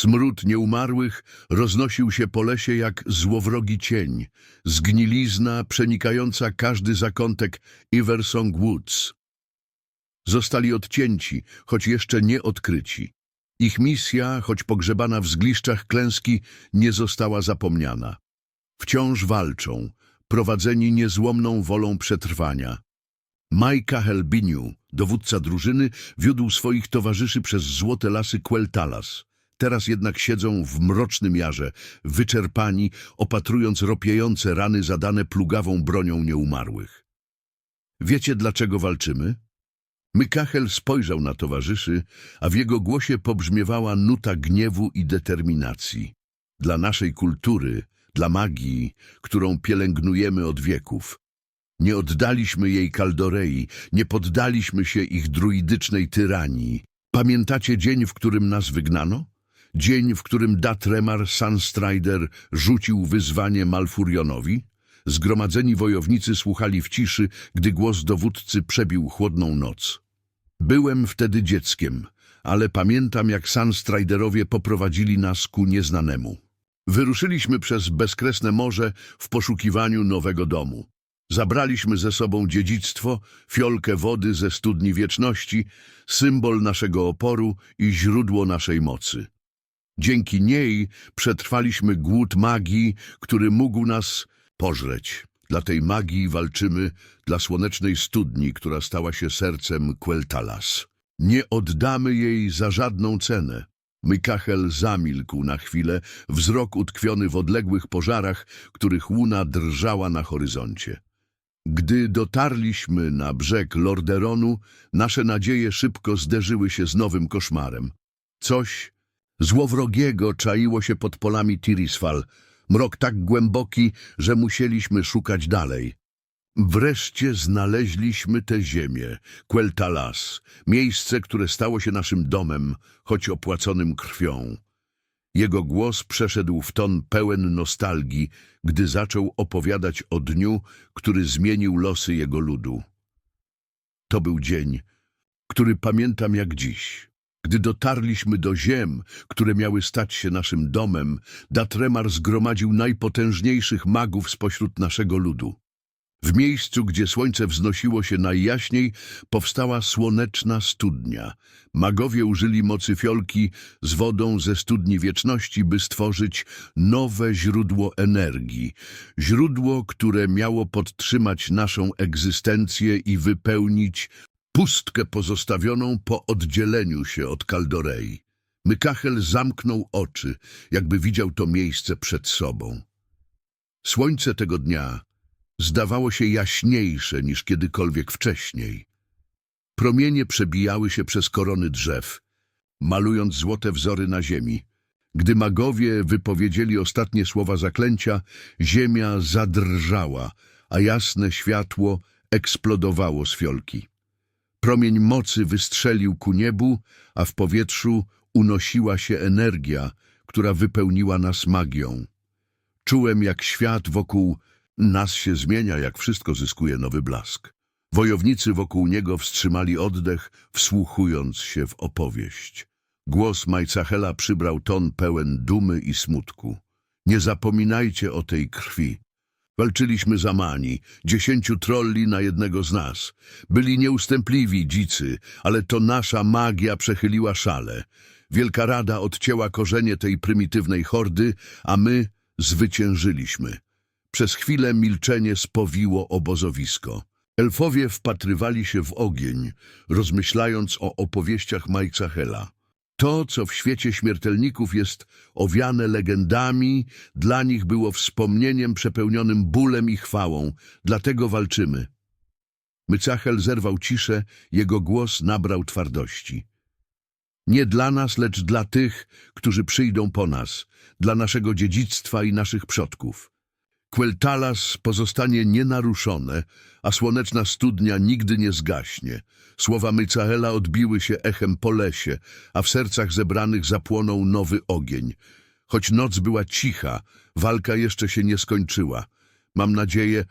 Smród nieumarłych roznosił się po lesie jak złowrogi cień, zgnilizna przenikająca każdy zakątek Iversong Woods. Zostali odcięci, choć jeszcze nie odkryci. Ich misja, choć pogrzebana w zgliszczach klęski, nie została zapomniana. Wciąż walczą, prowadzeni niezłomną wolą przetrwania. Majka Helbiniu, dowódca drużyny, wiódł swoich towarzyszy przez złote lasy Queltalas. Teraz jednak siedzą w mrocznym jarze, wyczerpani, opatrując ropiejące rany zadane plugawą bronią nieumarłych. Wiecie, dlaczego walczymy? Mykachel spojrzał na towarzyszy, a w jego głosie pobrzmiewała nuta gniewu i determinacji. Dla naszej kultury, dla magii, którą pielęgnujemy od wieków. Nie oddaliśmy jej Kaldorei, nie poddaliśmy się ich druidycznej tyranii. Pamiętacie dzień, w którym nas wygnano? Dzień, w którym Datremar Sunstrider rzucił wyzwanie Malfurionowi? Zgromadzeni wojownicy słuchali w ciszy, gdy głos dowódcy przebił chłodną noc. Byłem wtedy dzieckiem, ale pamiętam, jak Sunstriderowie poprowadzili nas ku nieznanemu. Wyruszyliśmy przez bezkresne morze w poszukiwaniu nowego domu. Zabraliśmy ze sobą dziedzictwo, fiolkę wody ze studni wieczności, symbol naszego oporu i źródło naszej mocy. Dzięki niej przetrwaliśmy głód magii, który mógł nas pożreć. Dla tej magii walczymy, dla słonecznej studni, która stała się sercem Queltalas. Nie oddamy jej za żadną cenę. Mykachel zamilkł na chwilę, wzrok utkwiony w odległych pożarach, których łuna drżała na horyzoncie. Gdy dotarliśmy na brzeg Lorderonu, nasze nadzieje szybko zderzyły się z nowym koszmarem. Coś złowrogiego czaiło się pod polami Tirisfal, mrok tak głęboki, że musieliśmy szukać dalej. Wreszcie znaleźliśmy tę ziemię, Queltalas, miejsce, które stało się naszym domem, choć opłaconym krwią. Jego głos przeszedł w ton pełen nostalgii, gdy zaczął opowiadać o dniu, który zmienił losy jego ludu. To był dzień, który pamiętam jak dziś. Gdy dotarliśmy do ziem, które miały stać się naszym domem, Datremar zgromadził najpotężniejszych magów spośród naszego ludu. W miejscu, gdzie słońce wznosiło się najjaśniej, powstała słoneczna studnia. Magowie użyli mocy fiolki z wodą ze studni wieczności, by stworzyć nowe źródło energii. Źródło, które miało podtrzymać naszą egzystencję i wypełnić pustkę pozostawioną po oddzieleniu się od Kaldorei. Mykachel zamknął oczy, jakby widział to miejsce przed sobą. Słońce tego dnia zdawało się jaśniejsze niż kiedykolwiek wcześniej. Promienie przebijały się przez korony drzew, malując złote wzory na ziemi. Gdy magowie wypowiedzieli ostatnie słowa zaklęcia, ziemia zadrżała, a jasne światło eksplodowało z fiolki. Promień mocy wystrzelił ku niebu, a w powietrzu unosiła się energia, która wypełniła nas magią. Czułem, jak świat wokół nas się zmienia, jak wszystko zyskuje nowy blask. Wojownicy wokół niego wstrzymali oddech, wsłuchując się w opowieść. Głos Majcachela przybrał ton pełen dumy i smutku. Nie zapominajcie o tej krwi. Walczyliśmy za Mani, dziesięciu trolli na jednego z nas. Byli nieustępliwi dzicy, ale to nasza magia przechyliła szale. Wielka Rada odcięła korzenie tej prymitywnej hordy, a my zwyciężyliśmy. Przez chwilę milczenie spowiło obozowisko. Elfowie wpatrywali się w ogień, rozmyślając o opowieściach Majcachela. To, co w świecie śmiertelników jest owiane legendami, dla nich było wspomnieniem przepełnionym bólem i chwałą, dlatego walczymy. Mycachel zerwał ciszę, jego głos nabrał twardości. Nie dla nas, lecz dla tych, którzy przyjdą po nas, dla naszego dziedzictwa i naszych przodków. Queltalas pozostanie nienaruszone, a słoneczna studnia nigdy nie zgaśnie. Słowa Mycaela odbiły się echem po lesie, a w sercach zebranych zapłonął nowy ogień. Choć noc była cicha, walka jeszcze się nie skończyła. Mam nadzieję,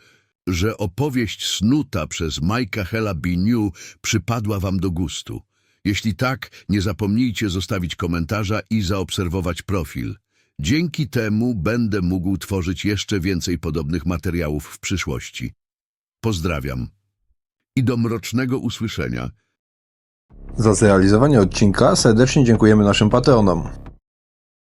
że opowieść snuta przez Majka Hela Biniu przypadła wam do gustu. Jeśli tak, nie zapomnijcie zostawić komentarza i zaobserwować profil. Dzięki temu będę mógł tworzyć jeszcze więcej podobnych materiałów w przyszłości. Pozdrawiam. I do mrocznego usłyszenia. Za zrealizowanie odcinka serdecznie dziękujemy naszym patronom.